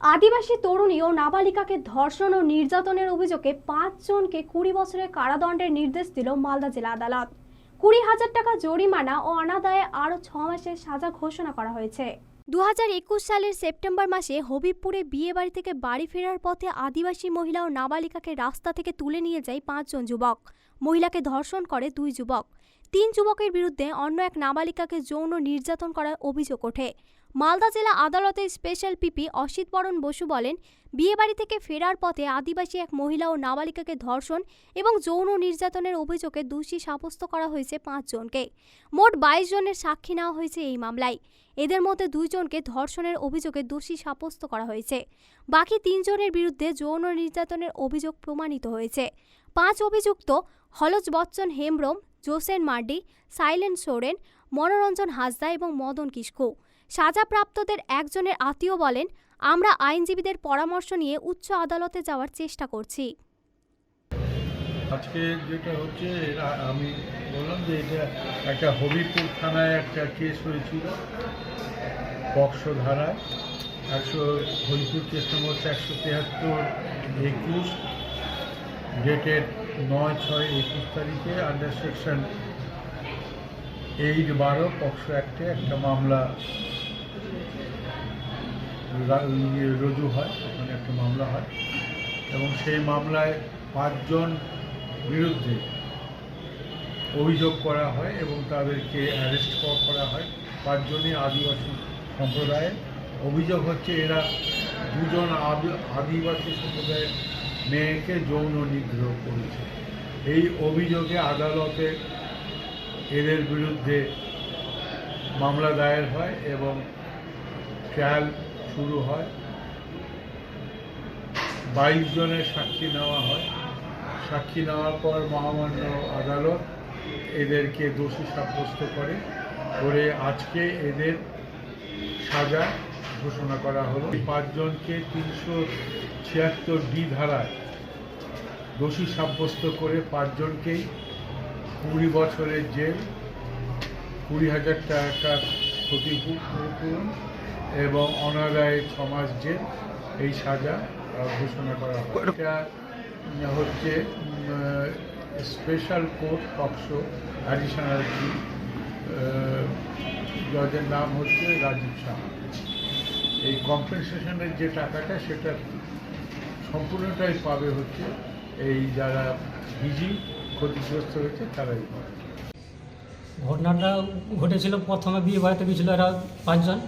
আদিবাসী তরুণী ও নাবালিকাকে ধর্ষণ ও নির্যাতনের অভিযোগে পাঁচজনকে কুড়ি বছরের কারাদণ্ডের নির্দেশ দিল মালদা জেলা আদালত। কুড়ি হাজার টাকা জরিমানা ও অনাদায়ে আরও ছ মাসের সাজা ঘোষণা করা হয়েছে। দু হাজার একুশ সালের সেপ্টেম্বর মাসে হবিবপুরে বিয়ে বাড়ি থেকে বাড়ি ফেরার পথে আদিবাসী মহিলা ও নাবালিকাকে রাস্তা থেকে তুলে নিয়ে যায় পাঁচজন যুবক। মহিলাকে ধর্ষণ করে দুই যুবক। তিন যুবকের বিরুদ্ধে অন্য এক নাবালিকাকে যৌন নির্যাতন করার অভিযোগ ওঠে। মালদা জেলা আদালতের স্পেশাল পিপি অসিত বরণ বসু বলেন, বিয়েবাড়ি থেকে ফেরার পথে আদিবাসী এক মহিলা ও নাবালিকাকে ধর্ষণ এবং যৌন নির্যাতনের অভিযোগে দোষী সাব্যস্ত করা হয়েছে পাঁচজনকে মোট বাইশ জনের সাক্ষী নেওয়া হয়েছে এই মামলায়। এদের মধ্যে দুইজনকে ধর্ষণের অভিযোগে দোষী সাব্যস্ত করা হয়েছে। বাকি তিনজনের বিরুদ্ধে যৌন নির্যাতনের অভিযোগ প্রমাণিত হয়েছে। পাঁচ অভিযুক্ত হলজ বচ্চন হেমব্রম, জোসেন মার্ডি, সাইলেন্ট সোরেন মনোরঞ্জন হাসদা এবং মদন কিস্কু সাজাপ্রাপ্তদের একজনের আত্মীয় বলেন, আমরা আইনজীবীদের পরামর্শ নিয়ে উচ্চ আদালতে যাওয়ার চেষ্টা করছি। আজকে যেটা হচ্ছে আমি বললাম যে এটা একটা হবিপুর থানায় একটা কেস হয়েছিল পক্সো ধারায় একশো হরিপুর কেস নম্বর হচ্ছে একশো তেহাত্তর একুশ ডেটেড নয় ছয় একুশ তারিখে আন্ডার সেকশন এইট বারো, পক্সো অ্যাক্টে একটা মামলা ইয়ে রুজু হয়, ওখানে একটা মামলা হয়। এবং সেই মামলায় পাঁচজন বিরুদ্ধে অভিযোগ করা হয় এবং তাদেরকে অ্যারেস্ট করা হয়। পাঁচজনই আদিবাসী সম্প্রদায়ের। অভিযোগ হচ্ছে এরা দুজন আদি- আদিবাসী সম্প্রদায়ের মেয়েকে যৌন নিগ্রহ করেছে। এই অভিযোগে আদালতে এদের বিরুদ্ধে মামলা দায়ের হয় এবং ট্রায়াল শুরু হয়। বাইশ জনের সাক্ষী নেওয়া হয়। সাক্ষী নেওয়ার পর মহামান্য আদালত এদেরকে দোষী সাব্যস্ত করে। করে আজকে এদের সাজা ঘোষণা করা হলো। পাঁচজনকে তিনশো ছিয়াত্তর ডি ধারায় দোষী সাব্যস্ত করে পাঁচজনকেই কুড়ি বছরের জেল কুড়ি হাজার টাকার ক্ষতিপূরণ এবং অনাদায়ে ছমাস জেল এই সাজা ঘোষণা করা হয়। এটা হচ্ছে স্পেশাল কোর্ট পক্সো অ্যাডিশনাল জজের নাম হচ্ছে রাজীব সাহা। এই কম্পেনসেশনের যে টাকাটা সেটা সম্পূর্ণটাই পাবে হচ্ছে এই যারা ভিজি ক্ষতিগ্রস্ত হয়েছে, তারাই ঘটনাটা ঘটেছিল, প্রথমে বিয়ে বাড়িতে গিয়েছিল এরা পাঁচজন।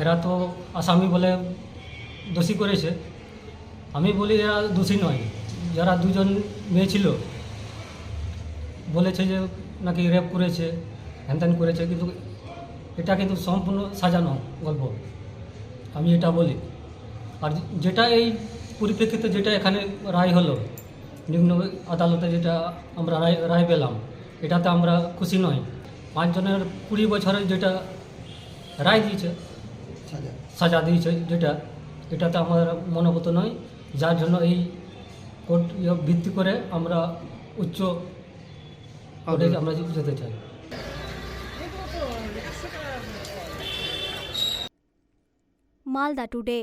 এরা তো আসামি বলে দোষী করেছে। আমি বলি এরা দোষী নয়, যারা দুজন মেয়ে ছিল। বলেছে যে নাকি রেপ করেছে হ্যান করেছে, কিন্তু এটা কিন্তু সম্পূর্ণ সাজানো গল্প। আমি এটা বলি। আর যেটা এই পরিপ্রেক্ষিতে যেটা এখানে রায় হলো নিম্ন আদালতে যেটা আমরা রায় রায় পেলাম এটাতে আমরা খুশি নই। পাঁচজনের কুড়ি বছরের যেটা রায় দিয়েছে সাজা। দিয়েছে যেটা এটাতে আমার মনোগত নয় যার জন্য এই কোর্ট ইয়ে ভিত্তি করে আমরা উচ্চ আমরা যেতে চাই। মালদা টুডে।